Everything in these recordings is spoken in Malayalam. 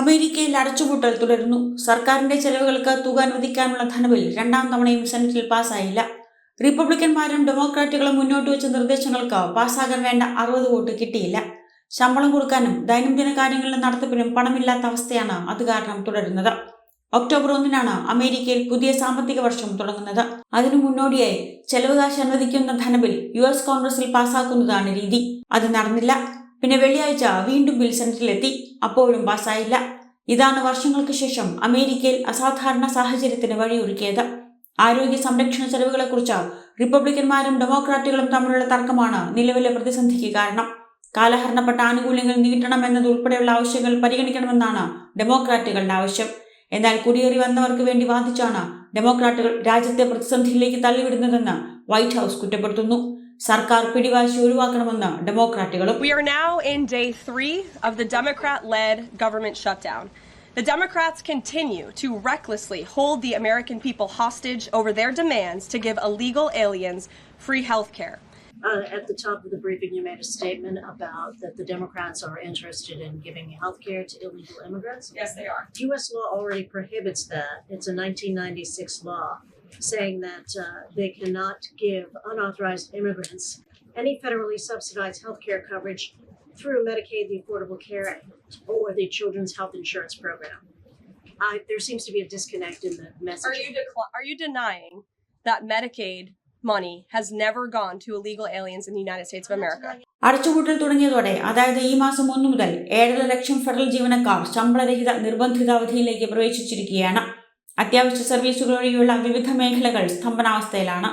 അമേരിക്കയിൽ അടച്ചുപൂട്ടൽ തുടരുന്നു. സർക്കാരിന്റെ ചെലവുകൾക്ക് തുക അനുവദിക്കാനുള്ള ധനബിൽ രണ്ടാം തവണയും സെനറ്റിൽ പാസ്സായില്ല റിപ്പബ്ലിക്കന്മാരും ഡെമോക്രാറ്റുകളും മുന്നോട്ട് വെച്ച നിർദ്ദേശങ്ങൾക്ക് പാസ്സാകാൻ വേണ്ട അറുപത് വോട്ട് കിട്ടിയില്ല. ശമ്പളം കൊടുക്കാനും ദൈനംദിന കാര്യങ്ങളുടെ നടത്തിപ്പിനും പണമില്ലാത്ത അവസ്ഥയാണ് അത് കാരണം തുടരുന്നത്. ഒക്ടോബർ ഒന്നിനാണ് അമേരിക്കയിൽ പുതിയ സാമ്പത്തിക വർഷം തുടങ്ങുന്നത്. അതിനു മുന്നോടിയായി ചെലവ് കാശ് അനുവദിക്കുന്ന ധനബിൽ യു എസ് കോൺഗ്രസിൽ പാസ്സാക്കുന്നതാണ് രീതി. അത് നടന്നില്ല. പിന്നെ വെള്ളിയാഴ്ച വീണ്ടും ബിൽ സെനറ്റിലെത്തി അപ്പോഴും പാസ്സായില്ല. ഇതാണ് വർഷങ്ങൾക്ക് ശേഷം അമേരിക്കയിൽ അസാധാരണ സാഹചര്യത്തിന് വഴിയൊരുക്കിയത്. ആരോഗ്യ സംരക്ഷണ ചെലവുകളെക്കുറിച്ച് റിപ്പബ്ലിക്കന്മാരും ഡെമോക്രാറ്റുകളും തമ്മിലുള്ള തർക്കമാണ് നിലവിലെ പ്രതിസന്ധിക്ക് കാരണം. കാലഹരണപ്പെട്ട ആനുകൂല്യങ്ങൾ നീട്ടണം എന്നതുൾപ്പെടെയുള്ള ആവശ്യങ്ങൾ പരിഗണിക്കണമെന്നാണ് ഡെമോക്രാറ്റുകളുടെ ആവശ്യം. എന്നാൽ കുടിയേറി വന്നവർക്ക് വേണ്ടി വാദിച്ചാണ് ഡെമോക്രാറ്റുകൾ രാജ്യത്തെ പ്രതിസന്ധിയിലേക്ക് തള്ളിവിടുന്നതെന്ന് വൈറ്റ് ഹൗസ് കുറ്റപ്പെടുത്തുന്നു. സർക്കാർ പിടിവാശി ഒഴിവാക്കണമെന്ന് ഡെമോക്രാറ്റുകളും We are now in day three of the Democrat led government shutdown. The Democrats continue to recklessly hold the American people hostage over their demands to give illegal aliens free health care. Uh, at the top of the briefing, you made a statement about that the Democrats are interested in giving health care to illegal immigrants. Yes, they are. U.S. law already prohibits that. It's a 1996 law saying that uh, they cannot give unauthorized immigrants any federally subsidized health care coverage through Medicaid, the Affordable Care Act, or the Children's Health Insurance Program. I, there seems to be a disconnect in the Are message. you decli- are you denying that Medicaid money has never gone to illegal aliens in the United States of America? അടച്ചുപൂട്ടൽ തുടങ്ങിയതോടെ അതായത് ഈ മാസം ഒന്നു മുതൽ ഏഴര ലക്ഷം ഫെഡറൽ ജീവനക്കാർ ശമ്പളരഹിത നിർബന്ധിത അവധിയിലേക്ക് പ്രവേശിച്ചിരിക്കുകയാണ് അത്യാവശ്യ സർവീസുകൾ ഒഴികെയുള്ള വിവിധ മേഖലകൾ സ്തംഭനാവസ്ഥയിലാണ്.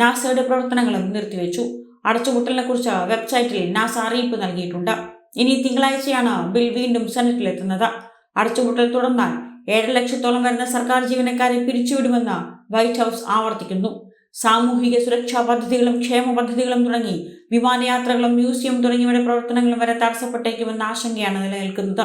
നാസയുടെ പ്രവർത്തനങ്ങളും നിർത്തിവെച്ചു. അടച്ചുപൂട്ടലിനെക്കുറിച്ച് വെബ്സൈറ്റിൽ നാസ അറിയിപ്പ് നൽകിയിട്ടുണ്ട്. ഇനി തിങ്കളാഴ്ചയാണ് ബിൽ വീണ്ടും സെനറ്റിലെത്തുന്നത്. അടച്ചുപൂട്ടൽ തുടർന്നാൽ ഏഴര ലക്ഷത്തോളം വരുന്ന സർക്കാർ ജീവനക്കാരെ പിരിച്ചുവിടുമെന്ന് വൈറ്റ് ഹൗസ് ആവർത്തിക്കുന്നു. സാമൂഹിക സുരക്ഷാ പദ്ധതികളും ക്ഷേമ പദ്ധതികളും തുടങ്ങി വിമാനയാത്രകളും മ്യൂസിയം തുടങ്ങിയവയുടെ പ്രവർത്തനങ്ങളും വരെ തടസ്സപ്പെട്ടേക്കുമെന്ന ആശങ്കയാണ് നിലനിൽക്കുന്നത്.